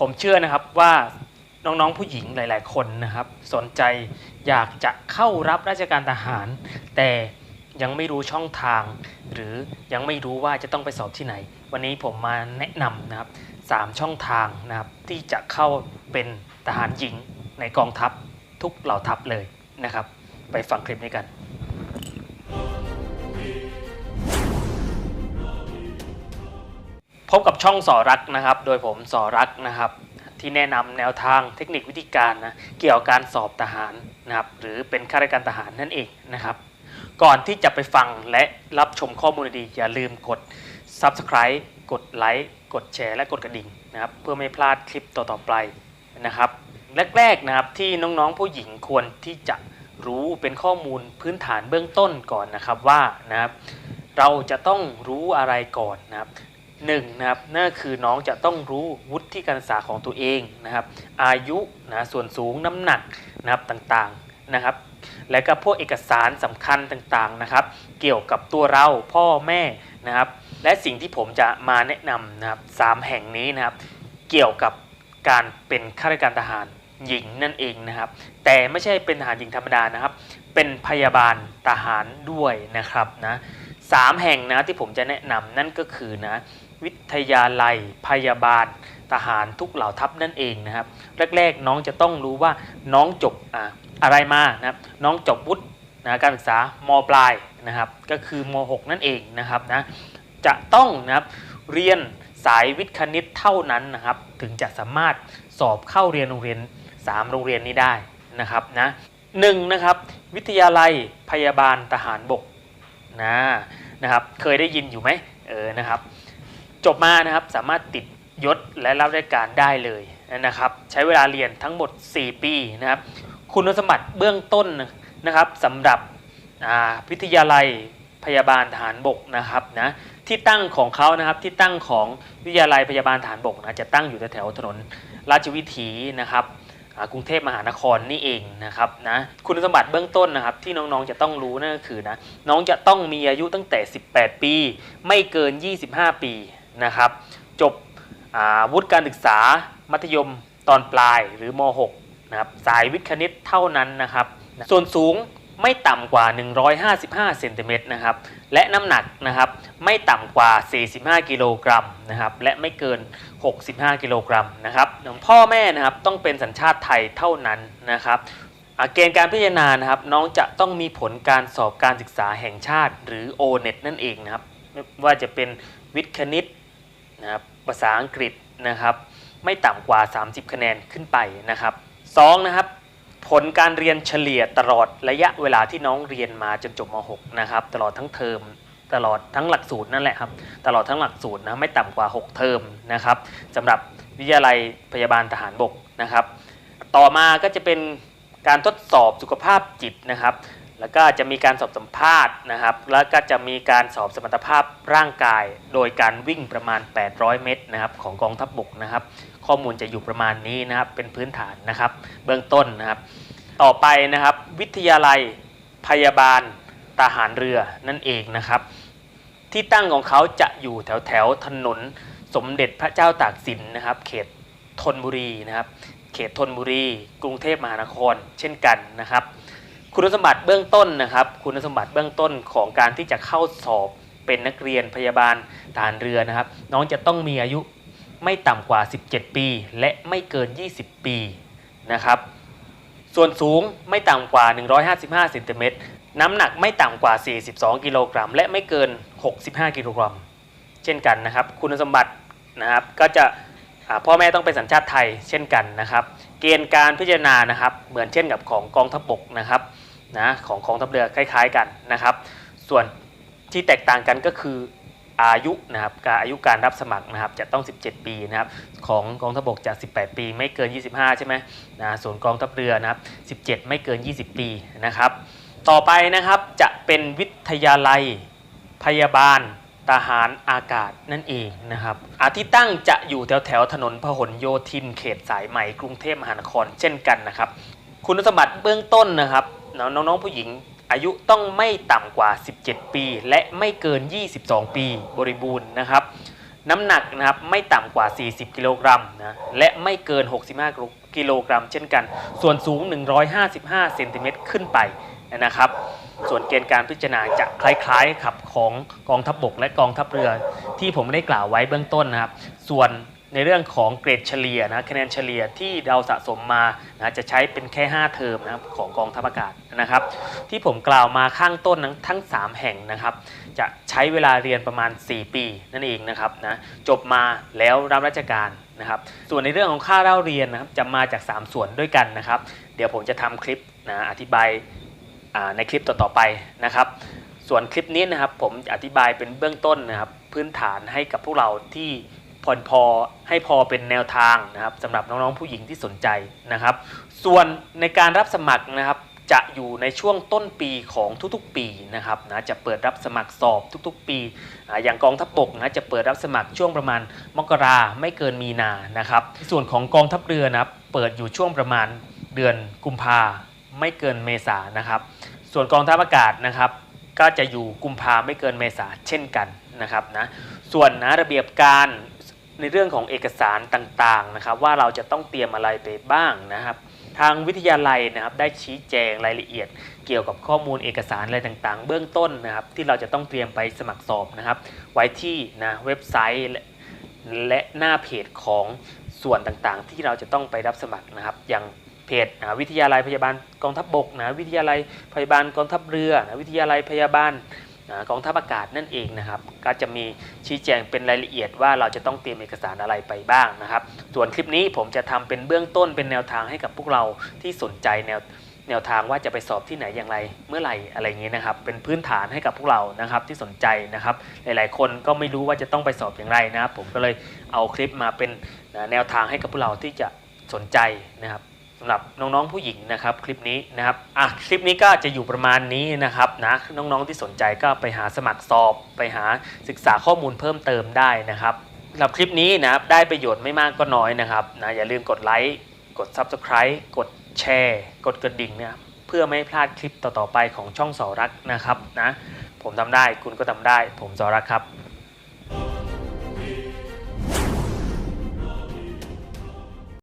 ผมเชื่อนะครับว่าน้องๆผู้หญิงหลาย ๆ คนนะครับ สนใจอยากจะเข้ารับราชการทหาร แต่ยังไม่รู้ช่องทาง หรือยังไม่รู้ว่าจะต้องไปสอบที่ไหน วันนี้ผมมาแนะนำนะครับสามช่องทางนะครับที่จะเข้าเป็นทหารหญิงในกองทัพทุกเหล่าทัพเลยนะครับ ไปฟังคลิปนี้กัน พบกับช่องสอรักนะครับ โดยผมสอรักนะครับ ที่แนะนำแนวทางเทคนิควิธีการนะเกี่ยวกับการสอบทหารนะครับ หรือเป็นข้าราชการทหารนั่นเองนะครับ ก่อนที่จะไปฟังและรับชมข้อมูลดีอย่าลืมกด Subscribe กดไลค์กดแชร์และกดกระดิ่งนะครับ เพื่อไม่พลาดคลิปต่อๆไปนะครับแรกๆนะครับที่น้องๆผู้หญิงควรที่จะรู้เป็นข้อมูลพื้นฐานเบื้องต้นก่อนนะครับว่านะครับเราจะต้องรู้อะไรก่อนนะครับ หนึ่งนะครับนั่นคือน้องจะต้องรู้วุฒิการศึกษาของตัวเองนะครับ อายุนะส่วนสูงน้ำหนักนะครับต่างๆนะครับ และก็พวกเอกสารสำคัญต่างๆนะครับ เกี่ยวกับตัวเราพ่อแม่นะครับ และสิ่งที่ผมจะมาแนะนำนะครับสามแห่งนี้นะครับ เกี่ยวกับการเป็นข้าราชการทหารหญิงนั่นเองนะครับ แต่ไม่ใช่เป็นทหารหญิงธรรมดานะครับ เป็นพยาบาลทหารด้วยนะครับนะ สามแห่งนะที่ผมจะแนะนำนั่นก็คือนะวิทยาลัยพยาบาลทหารทุกเหล่าทัพนั่นเองนะครับ แรก ๆ น้องจะต้องรู้ว่าน้องจบอะอะไรมานะครับน้องจบวุฒินะการศึกษามปลายนะครับ ก็คือม .6 นั่นเองนะครับนะจะต้องนะครับเรียนสายวิทย์คณิตเท่านั้นนะครับ ถึงจะสามารถสอบเข้าเรียนโรงเรียน 3 โรงเรียนนี้ได้นะครับนะหนึ่งนะครับวิทยาลัยพยาบาลทหารบก นะนะครับเคยได้ยินอยู่ไหมเออนะครับจบมานะครับสามารถติดยศและรับราชการได้เลยนะครับใช้เวลาเรียนทั้งหมด 4 ปีนะครับคุณสมบัติเบื้องต้นนะครับสำหรับวิทยาลัยพยาบาลทหารบกนะครับนะที่ตั้งของเขานะครับที่ตั้งของวิทยาลัยพยาบาลทหารบกนะจะตั้งอยู่แถวถนนราชวิถีนะครับ กรุงเทพมหานครนี่เองนะครับนะคุณสมบัติเบื้องต้นนะครับที่น้องๆจะต้องรู้นั่นก็คือนะน้องจะต้องมีอายุตั้งแต่ 18 ปี ไม่เกิน 25 ปีนะครับจบวุฒิการศึกษามัธยมตอนปลายหรือม .6 นะครับสายวิทย์คณิตเท่านั้นนะครับส่วนสูง ไม่ต่ำกว่า 155เซนติเมตรนะครับและน้ำหนักนะครับไม่ต่ำกว่า 45 กิโลกรัมนะครับและไม่เกิน 65 กิโลกรัมนะครับพ่อแม่นะครับต้องเป็นสัญชาติไทยเท่านั้นนะครับอาเกณฑ์การพิจารณานะครับน้องจะต้องมีผลการสอบการศึกษาแห่งชาติหรือ O-NET นั่นเองนะครับว่าจะเป็นวิทย์คณิตนะครับภาษาอังกฤษนะครับไม่ต่ำกว่า 30 คะแนนขึ้นไปนะครับสองนะครับ ผลการเรียนเฉลี่ยตลอดระยะเวลาที่น้องเรียนมาจนจบม .6 นะครับตลอดทั้งเทอมตลอดทั้งหลักสูตรนั่นแหละครับตลอดทั้งหลักสูตรนะไม่ต่ำกว่า 6 เทอมนะครับสำหรับวิทยาลัยพยาบาลทหารบกนะครับ ต่อมาก็จะเป็นการทดสอบสุขภาพจิตนะครับ แล้วก็จะมีการสอบสัมภาษณ์นะครับ แล้วก็จะมีการสอบสมรรถภาพร่างกาย โดยการวิ่งประมาณ 800 เมตรนะครับของกองทัพบบกนะครับ ข้อมูลจะอยู่ประมาณนี้นะครับเป็นพื้นฐานนะครับ เบื้องต้นนะครับ ต่อไปนะครับ วิทยาลัยพยาบาลทหารเรือนั่นเองนะครับ ที่ตั้งของเขาจะอยู่แถวแถวถนนสมเด็จพระเจ้าตากสินนะครับ เขตธนบุรีนะครับ เขตธนบุรี กรุงเทพมหานคร เช่นกันนะครับ คุณสมบัติเบื้องต้นนะครับ คุณสมบัติเบื้องต้นของการที่จะเข้าสอบเป็นนักเรียนพยาบาลทารเรือนะครับ น้องจะต้องมีอายุไม่ต่ำกว่า 17 ปี และไม่เกิน 20 ปีนะครับ ส่วนสูงไม่ต่ำกว่า 155เซนติเมตรน้ำหนักไม่ต่ำกว่า 42 กิโลกรัม และไม่เกิน 65 กิโลกรัม เช่นกันนะครับ คุณสมบัตินะครับก็จะพ่อแม่ต้องเป็นสัญชาติไทยเช่นกันนะครับ เกณฑ์การพิจารณานะครับ เหมือนเช่นกับของกองทัพบกนะครับ นะของกองทัพเรือคล้าย ๆกันนะครับ ส่วนที่แตกต่างกันก็คืออายุนะครับการอายุการรับสมัครนะครับจะต้อง 17 ปีนะครับของกองทัพบกจะ18 ปี ไม่เกิน 25 ใช่ไหมนะส่วนกองทัพเรือนะครับ17 ไม่เกิน 20 ปีนะครับ ต่อไปนะครับจะเป็นวิทยาลัยพยาบาลทหารอากาศนั่นเองนะครับอาที่ตั้งจะอยู่แถวแถวถนนพหลโยธินเขตสายไหมกรุงเทพมหานครเช่นกันนะครับ คุณสมบัติเบื้องต้นนะครับ น้องๆผู้หญิง อายุต้องไม่ต่ำกว่า 17 ปี และไม่เกิน 22 ปีบริบูรณ์นะครับ น้ำหนักนะครับไม่ต่ำกว่า 40 กิโลกรัมนะและไม่เกิน 65 กิโลกรัม เช่นกัน ส่วนสูง 155เซนติเมตรขึ้นไปนะครับ ส่วนเกณฑ์การพิจารณาจะคล้ายๆครับของกองทัพบกและกองทัพเรือ ที่ผมได้กล่าวไว้เบื้องต้นนะครับ ส่วน ในเรื่องของเกรดเฉลี่ยนะคะแนนเฉลี่ยที่เราสะสมมานะจะใช้เป็นแค่ 5 เทอมนะครับของกองทัพอากาศนะครับ ที่ผมกล่าวมาข้างต้นนั้นทั้ง 3 แห่งนะครับ จะใช้เวลาเรียนประมาณ 4 ปีนั่นเองนะครับนะจบมาแล้วรับราชการนะครับส่วนในเรื่องของค่าเล่าเรียนนะครับจะมาจาก 3 ส่วนด้วยกันนะครับ เดี๋ยวผมจะทำคลิปนะอธิบายในคลิปต่อๆไปนะครับ ส่วนคลิปนี้นะครับผมจะอธิบายเป็นเบื้องต้นนะครับพื้นฐานให้กับพวกเราที่ พอนพอให้พอเป็นแนวทางนะครับสำหรับน้องๆผู้หญิงที่สนใจนะครับ ส่วนในการรับสมัครนะครับจะอยู่ในช่วงต้นปีของทุกๆปีนะครับนะจะเปิดรับสมัครสอบทุกๆ ปี อย่างกองทัพบกนะจะเปิดรับสมัครช่วงประมาณมกราไม่เกินมีนานะครับส่วนของกองทัพเรือนะครับเปิดอยู่ช่วงประมาณเดือนกุมภาไม่เกินเมษานะครับ ส่วนกองทัพอากาศนะครับก็จะอยู่กุมภาไม่เกินเมษาเช่นกันนะครับนะส่วนนะระเบียบการ ในเรื่องของเอกสารต่างๆนะครับ ว่าเราจะต้องเตรียมอะไรไปบ้างนะครับ ทางวิทยาลัยนะครับได้ชี้แจงรายละเอียด เกี่ยวกับข้อมูลเอกสารอะไรต่างๆ เบื้องต้นนะครับ ที่เราจะต้องเตรียมไปสมัครสอบนะครับ ไว้ที่นะเว็บไซต์และหน้าเพจของส่วนต่างๆ ที่เราจะต้องไปรับสมัครนะครับ อย่างเพจอ่าวิทยาลัยพยาบาลกองทัพบบกนะวิทยาลัยพยาบาลกองทัพเรือนะวิทยาลัยพยาบาล กองทัพอากาศนั่นเองนะครับก็จะมีชี้แจงเป็นรายละเอียดว่าเราจะต้องเตรียมเอกสารอะไรไปบ้างนะครับ ส่วนคลิปนี้ผมจะทำเป็นเบื้องต้นเป็นแนวทางให้กับพวกเราที่สนใจแนวแนวทางว่าจะไปสอบที่ไหนอย่างไรเมื่อไหร่อะไรอย่างนี้นะครับ เป็นพื้นฐานให้กับพวกเรานะครับที่สนใจนะครับ หลาย ๆ คนก็ไม่รู้ว่าจะต้องไปสอบอย่างไรนะครับ ผมก็เลยเอาคลิปมาเป็นแนวทางให้กับพวกเราที่จะสนใจนะครับ สำหรับน้องๆผู้หญิงนะครับคลิปนี้นะครับอะคลิปนี้ก็จะอยู่ประมาณนี้นะครับนะน้องๆที่สนใจก็ไปหาสมัครสอบไปหาศึกษาข้อมูลเพิ่มเติมได้นะครับสำหรับคลิปนี้นะครับได้ประโยชน์ไม่มากก็น้อยนะครับนะอย่าลืมกดไลค์กด Subscribe กดแชร์ กดกระดิ่งเนะครับเพื่อไม่ให้พลาดคลิปต่อๆไปของช่องสอรักนะครับนะผมทำได้คุณก็ทำได้ ผมสอรักครับ